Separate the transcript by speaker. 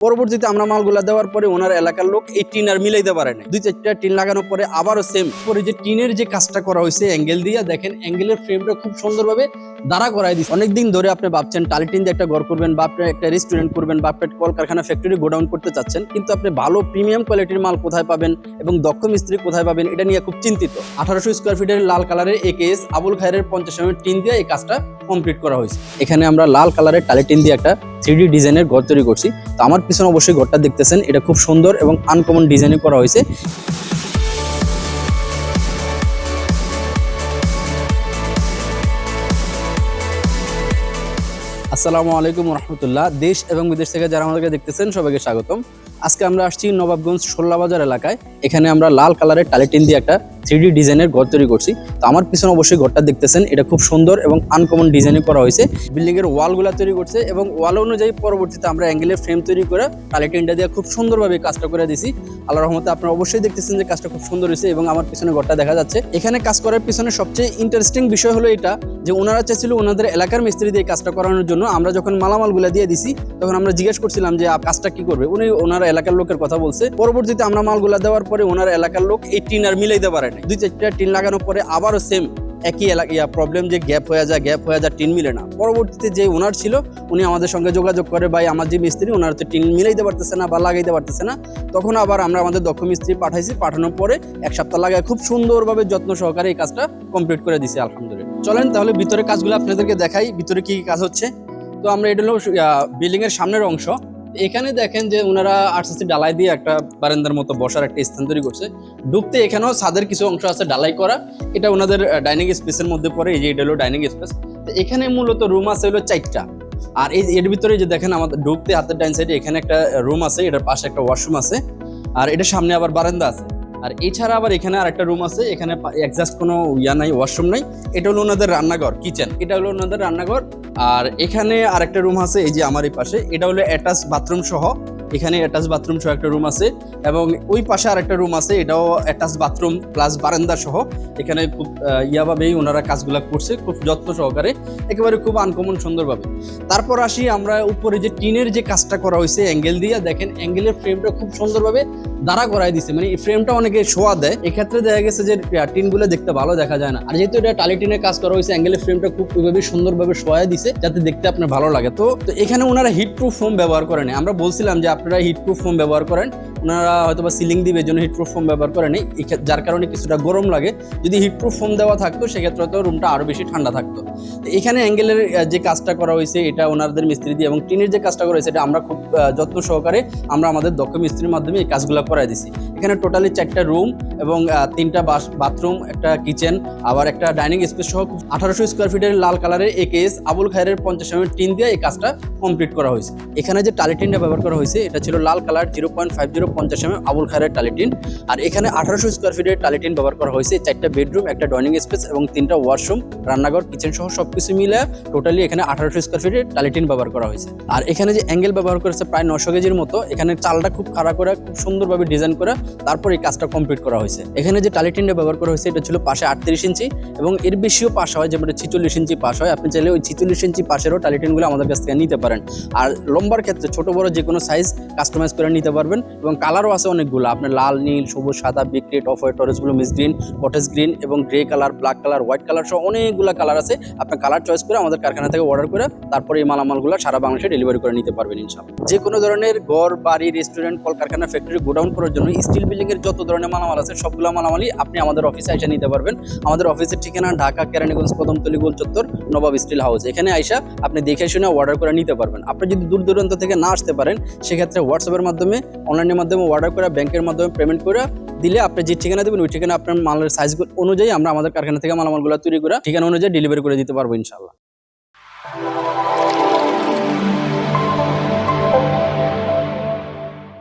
Speaker 1: পরবর্তীতে আমরা মালগুলা দেওয়ার পরে ওনার এলাকার লোক এই টিন আর মিলাইতে পারে না দুই চারটা টিন লাগানোর পরে আবারও সেম পরে যে টিনের যে কাজটা করা হয়েছে অ্যাঙ্গেল দিয়ে, দেখেন অ্যাঙ্গেলের ফ্রেমটা খুব সুন্দরভাবে দাঁড়া করাই দিচ্ছে অনেকদিন ধরে আপনি ভাবছেন, টালি টিন দিয়ে একটা ঘর করবেন বা আপনি একটা রেস্টুরেন্ট করবেন বা আপনি কলকারখানা ফ্যাক্টরি গোডাউন করতে চাচ্ছেন, কিন্তু আপনি ভালো প্রিমিয়াম কোয়ালিটির মাল কোথায় পাবেন এবং দক্ষ মিস্ত্রি কোথায় পাবেন, এটা নিয়ে খুব চিন্তিত। আঠারোশো স্কোয়ার ফিটের লাল কালারের এ একেএস আবুল খায়ের পঞ্চাশ এম টিন দিয়ে এই কাজটা কমপ্লিট করা হয়েছে। এখানে আমরা লাল কালারের টালি টিন দিয়ে একটা থ্রি ডিজাইনের ঘর তৈরি করছি। তো আমার পিছনে অবশ্যই ঘরটা দেখতেছেন, এটা খুব সুন্দর এবং আনকমন ডিজাইনে করা হয়েছে। আসসালামু আলাইকুম রহমতুল্লাহ। দেশ এবং বিদেশ থেকে যারা আমাদেরকে দেখতেছেন, সবাইকে স্বাগতম। আজকে আমরা আসছি নবাবগঞ্জ বাজার এলাকায়। এখানে আমরা লাল কালারের টালিটিন দিয়ে একটা থ্রি ডিজাইনের ঘর তৈরি করছি। তো আমার পিছনে অবশ্যই ঘরটা দেখতেছেন, এটা খুব সুন্দর এবং আনকমন ডিজাইনে করা হয়েছে। বিল্ডিং এর ওয়ালগুলা তৈরি করছে এবং ওয়াল অনুযায়ী পরবর্তীতে আমরা অ্যাঙ্গেলের ফ্রেম তৈরি করে টালিটিনটা দিয়ে খুব সুন্দরভাবে কাজটা করে দিছি। আল্লাহ রহমতে আপনারা অবশ্যই দেখতেছেন যে কাজটা খুব সুন্দর হয়েছে এবং আমার পিছনে ঘরটা দেখা যাচ্ছে। এখানে কাজ করার পিছনে সবচেয়ে ইন্টারেস্টিং বিষয় হলো এটা যে ওনারা চাইছিল ওনাদের এলাকার মিস্ত্রি দিয়ে কাজটা করানোর জন্য। আমরা যখন মালামালগুলো দিয়ে দিছি, তখন আমরা জিজ্ঞেস করছিলাম যে কাজটা কি করবে? উনি ওনার এলাকার লোকের কথা বলছে। পরবর্তীতে আমরা মালগুলা দেওয়ার পরে ওনার এলাকার লোক এই টিন আর মিলাইতে পারে না দুই চারটা টিন লাগানোর পরে আবারও সেম একই এলাকা প্রবলেম যে গ্যাপ হয়ে যায় গ্যাপ হয়ে যায়, টিন মিলে না। পরবর্তীতে যে ওনার ছিল, উনি আমাদের সঙ্গে যোগাযোগ করে, ভাই, আমার যে মিস্ত্রি ওনার তো টিন মিলাইতে পারতেছে না বা লাগাইতে পারতেছে না। তখন আবার আমরা আমাদের দক্ষ মিস্ত্রি পাঠাইছি। পাঠানোর পরে এক সপ্তাহ লাগায় খুব সুন্দরভাবে যত্ন সহকারে এই কাজটা কমপ্লিট করে দিছি, আলহামদুলিল্লাহ। চলেন তাহলে ভিতরে কাজগুলো আপনাদেরকে দেখাই, ভিতরে কি কাজ হচ্ছে। তো আমরা এটা হলো বিল্ডিংয়ের সামনের অংশ। এখানে দেখেন যে ওনারা আরসিসি ডালাই দিয়ে একটা বারান্দার মতো বসার একটা স্থান তৈরি করছে। ডুবতে এখানেও ছাদের কিছু অংশ আছে ডালাই করা। এটা ওনাদের ডাইনিং স্পেসের মধ্যে পড়ে। এই যে এটা হলো ডাইনিং স্পেস। তো এখানে মূলত রুম আছে হলো চারটা। আর এই এর ভিতরে যে দেখেন আমাদের ডুবতে হাতের ডাইন সাইডে এখানে একটা রুম আছে। এটার পাশে একটা ওয়াশরুম আছে। আর এটার সামনে আবার বারান্দা আছে। আর এছাড়া আবার এখানে আরেকটা রুম আছে, এখানে একজাস্ট কোনো ইয়া নাই ওয়াশরুম নাই। এটা হলো ওনাদের রান্নাঘর কিচেন এটা হলো ওনাদের রান্নাঘর। আর এখানে আরেকটা রুম আছে, এই যে আমার এই পাশে। এটা হলো অ্যাটাচ বাথরুম সহ। এখানে অ্যাটাচ বাথরুম সহ একটা রুম আছে এবং ওই পাশে আরেকটা রুম আছে, এটাও অ্যাটাচ বাথরুম প্লাস বারান্দা সহ। এখানে খুব ইয়াভাবেই ওনারা কাজগুলা করছে, খুব যত্ন সহকারে, একেবারে খুব আনকমন সুন্দরভাবে। তারপর আসি আমরা উপরে যে টিনের যে কাজটা করা হয়েছে অ্যাঙ্গেল দিয়ে, দেখেন অ্যাঙ্গেলের ফ্রেমটা খুব সুন্দরভাবে দাঁড়া করাই দিছে মানে এই ফ্রেমটা অনেকে শোয়া দেয়। এক্ষেত্রে দেখা গেছে যে টিনগুলো দেখতে ভালো দেখা যায় না। আর যেহেতু এটা টালি টিনের কাজ করা হয়েছে অ্যাঙ্গেলের ফ্রেমটা খুব ওইভাবে সুন্দরভাবে শোয়া দিছে, যাতে দেখতে আপনার ভালো লাগে। তো তো এখানে ওনারা হিট প্রুফ ফোম ব্যবহার করেন আমরা বলছিলাম যে আপনারা হিট প্রুফ ফোম ব্যবহার করেন। ওনারা হয়তো বা সিলিং দিবে জন্য হিট প্রুফ ফোম ব্যবহার করেন যার কারণে কিছুটা গরম লাগে। যদি হিটপ্রুফ ফোম দেওয়া থাকতো, সেক্ষেত্রে হয়তো রুমটা আরও বেশি ঠান্ডা থাকতো। এখানে অ্যাঙ্গেলের যে কাজটা করা হয়েছে, এটা ওনাদের মিস্ত্রি দিয়ে এবং টিনের যে কাজটা করা হয়েছে, এটা আমরা খুব যত্ন সহকারে আমরা আমাদের দক্ষ মিস্ত্রির মাধ্যমে এই কাজগুলো করাই দিছি। এখানে টোটালি চারটা রুম এবং তিনটা বাথরুম একটা কিচেন আবার একটা ডাইনিং স্পেস সহ আঠারোশো স্কোয়ার ফিটের লাল কালারের এ কেস আবুল খায়ের পঞ্চাশ এম টিন দিয়ে এই কাজটা কমপ্লিট করা হয়েছে। এখানে যে টালি টিনটা ব্যবহার করা হয়েছে এটা ছিল লাল colour zero point five zero পঞ্চাশ এম আবুল খায়ের টালিটিন। আর এখানে আঠারোশো স্কোয়ার ফিটের টালি টিন ব্যবহার করা হয়েছে। চারটা বেডরুম একটা ডাইনিং স্পেস এবং তিনটা ওয়াশরুম রান্নাঘর কিচেন সহ সবকিছু মিলে টোটালি এখানে আঠারোশো স্কোয়ার ফিটের টালিটিন ব্যবহার করা হয়েছে। আর এখানে যে অ্যাঙ্গেল ব্যবহার করেছে প্রায় নশো কেজির মতো, এখানে চালটা খুব খাড়া করে, খুব সুন্দরভাবে ডিজাইন করে তারপর এই কাজটা কমপ্লিট করা হয়েছে। এখানে যে টালি টিনটা ব্যবহার করা হয়েছে, এটা ছিল পাশে আটত্রিশ ইঞ্চি এবং এর বেশিও পাশ হয়, যেমন ছিচল্লিশ ইঞ্চি পাশ হয়। আপনি চাইলে ওই ছিচল্লিশ ইঞ্চি পাশেরও টালি টিনগুলো আমাদের কাছ থেকে নিতে পারেন। আর লম্বার ক্ষেত্রে ছোট বড় যে কোনো সাইজ কাস্টমাইজ করে নিতে পারবেন এবং কালারও আছে অনেকগুলো। আপনার লাল, নীল, সবুজ, সাদা বিক্রিট অফ হোয়াইট ব্লু মিস গ্রিন কটেজ গ্রিন এবং grey colour black colour white colour সহ অনেকগুলো কালার আছে। আপনার কালার চয়েস করে আমাদের কারখানা থেকে অর্ডার করে তারপরে এই মালামালগুলো সারা বাংলাদেশে ডেলিভারি করে নিতে পারবেন ইনশাল্লাহ যে কোনো ধরনের ঘর, বাড়ি রেস্টুরেন্ট কলকারখানা ফ্যাক্টরি গোডাউন করার জন্য স্টিল বিল্ডিংয়ের যত ধরনের মালামাল আছে, সবগুলো মালামালই আপনি আমাদের অফিসে এসে নিতে পারবেন। আমাদের অফিসের ঠিকানা ঢাকা কেরানীগঞ্জ কদমতলি গোল চত্বর নবাব স্টিল হাউস। এখানে আইসা আপনি দেখে শুনে অর্ডার করে নিতে পারবেন। আপনি যদি দূর দূরান্ত থেকে না আসতে পারেন, সেক্ষেত্রে হোয়াটসঅ্যাপের মাধ্যমে অনলাইনের মাধ্যমে অর্ডার করে ব্যাংকের মাধ্যমে পেমেন্ট করে দিলে আপনি যে ঠিকানা দেবেন, ওই ঠিকানা আপনার মালের সাইজ অনুযায়ী আমরা আমাদের কারখানা থেকে মালামালগুলো তৈরি করে ঠিকানা অনুযায়ী ডেলিভারি করে দিতে পারব ইনশাল্লাহ